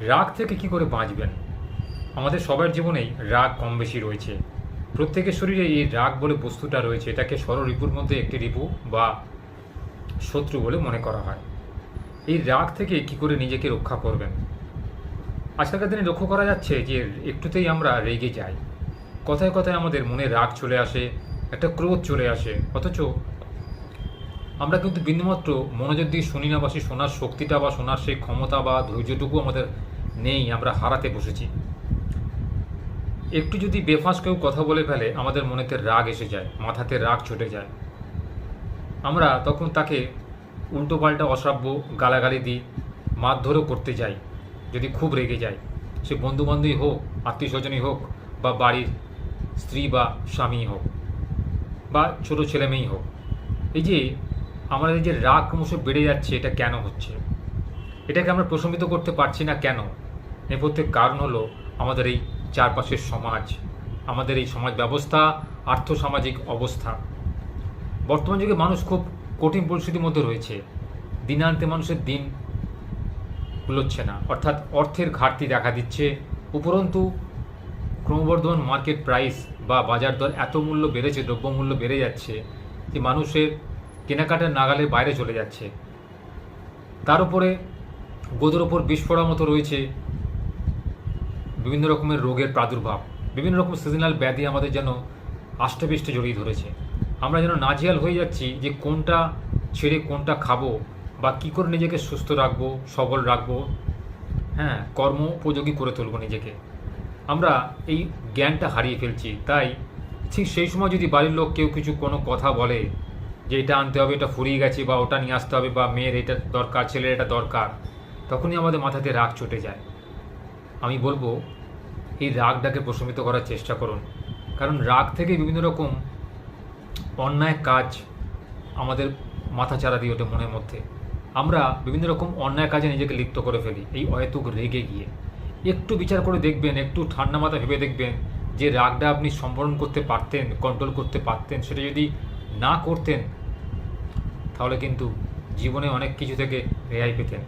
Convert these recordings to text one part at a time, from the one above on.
রাগ থেকে কি করে বাঁচবেন? আমাদের সবার জীবনেই রাগ কম বেশি রয়েছে। প্রত্যেকের শরীরে এই রাগ বলে বস্তুটা রয়েছে, এটাকে ষড়রিপুর মধ্যে একটি রিপু বা শত্রু বলে মনে করা হয়। এই রাগ থেকে কি করে নিজেকে রক্ষা করবেন? আজকালকার দিনে লক্ষ্য করা যাচ্ছে যে একটুতেই আমরা রেগে যাই। কথায় কথায় আমাদের মনে রাগ চলে আসে, একটা ক্রোধ চলে আসে, অথচ আমরা কিন্তু বিন্দুমাত্র মনোযোগ দিয়ে শুনি না বা সেই শোনার শক্তিটা বা শোনার সেই ক্ষমতা বা ধৈর্যটুকু আমাদের নেই, আমরা হারাতে বসেছি। একটু যদি বেফাঁস কেউ কথা বলে ফেলে, আমাদের মনেতে রাগ এসে যায়, মাথাতে রাগ ছুটে যায়। আমরা তখন তাকে উল্টোপাল্টা অশ্রাব্য গালাগালি দিই, মারধরও করতে যাই, যদি খুব রেগে যায়। সে বন্ধুবান্ধবই হোক আত্মীয় স্বজনই হোক বা বাড়ির স্ত্রী বা স্বামী হোক বা ছোট ছেলে মেয়েই হোক। এই যে আমাদের যে রাগ ক্রমশ বেড়ে যাচ্ছে, এটা কেন হচ্ছে? এটাকে আমরা প্রশমিত করতে পারছি না কেন? নেপথ্যের কারণ হলো আমাদের এই চারপাশের সমাজ, আমাদের এই সমাজ ব্যবস্থা, আর্থসামাজিক অবস্থা। বর্তমান যুগে মানুষ খুব কঠিন পরিস্থিতির মধ্যে রয়েছে। দিনান্তে মানুষের দিন কুলোচ্ছে না। অর্থাৎ অর্থের ঘাটতি দেখা দিচ্ছে। উপরন্তু, ক্রমবর্ধমান মার্কেট প্রাইস বা বাজার দর এত মূল্য বেড়েছে, দ্রব্যমূল্য বেড়ে যাচ্ছে, যে মানুষের কেনাকাটার নাগালের বাইরে চলে যাচ্ছে। তার উপরে গোদের ওপর পড়ার মতো রয়েছে বিভিন্ন রকমের রোগের প্রাদুর্ভাব, বিভিন্ন রকম সিজনাল ব্যাধি আমাদের যেন আষ্টপৃষ্টে জড়িয়ে ধরেছে। আমরা যেন নাজিয়াল হয়ে যাচ্ছি যে কোনটা ছেড়ে কোনটা খাব বা কী করে নিজেকে সুস্থ রাখব, সবল রাখব হ্যাঁ কর্ম উপযোগী করে তুলব নিজেকে। আমরা এই জ্ঞানটা হারিয়ে ফেলছি। তাই ঠিক সেই সময় যদি বাড়ির লোক কেউ কিছু কোনো কথা বলে যে এটা আনতে হবে, এটা ফুরিয়ে গেছে বা ওটা নিয়ে আসতে হবে বা মেয়ের এটা দরকার, ছেলের এটা দরকার, তখনই আমাদের মাথাতে রাগ চটে যায়। আমি বলব, এই রাগটাকে প্রশমিত করার চেষ্টা করুন। কারণ রাগ থেকে বিভিন্ন রকম অন্যায় কাজ আমাদের মাথা চারা দিয়ে ওঠে মনের মধ্যে। আমরা বিভিন্ন রকম অন্যায় কাজে নিজেকে লিপ্ত করে ফেলি, এই অহেতুক রেগে গিয়ে। একটু বিচার করে দেখবেন, একটু ঠান্ডা মাথা ভেবে দেখবেন যে রাগটা আপনি সম্বরণ করতে পারতেন কন্ট্রোল করতে পারতেন, সেটা যদি না করতেন তাহলে কিন্তু জীবনে অনেক কিছু থেকে রেহাই পেতেন।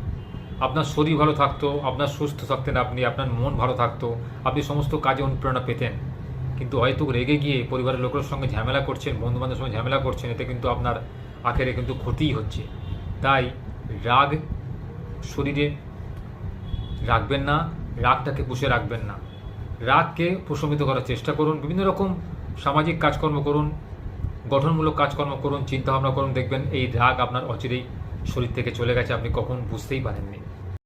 আপনার শরীর ভালো থাকতো, আপনার সুস্থ থাকতেন আপনি, আপনার মন ভালো থাকতো, আপনি সমস্ত কাজে অনুপ্রেরণা পেতেন। কিন্তু হয়তো রেগে গিয়ে পরিবারের লোকের সঙ্গে ঝামেলা করছেন বন্ধু বান্ধবের সঙ্গে ঝামেলা করছেন, এতে কিন্তু আপনার আখেরে কিন্তু ক্ষতিই হচ্ছে। তাই রাগ শরীরে রাখবেন না, রাগটাকে পুষে রাখবেন না। রাগকে প্রশমিত করার চেষ্টা করুন, বিভিন্ন রকম সামাজিক কাজকর্ম করুন গঠনমূলক কাজকর্ম করুন, চিন্তাভাবনা করুন, দেখবেন এই রাগ আপনার অচিরেই শরীর থেকে চলে গেছে, আপনি কখন বুঝতেই পারেননি।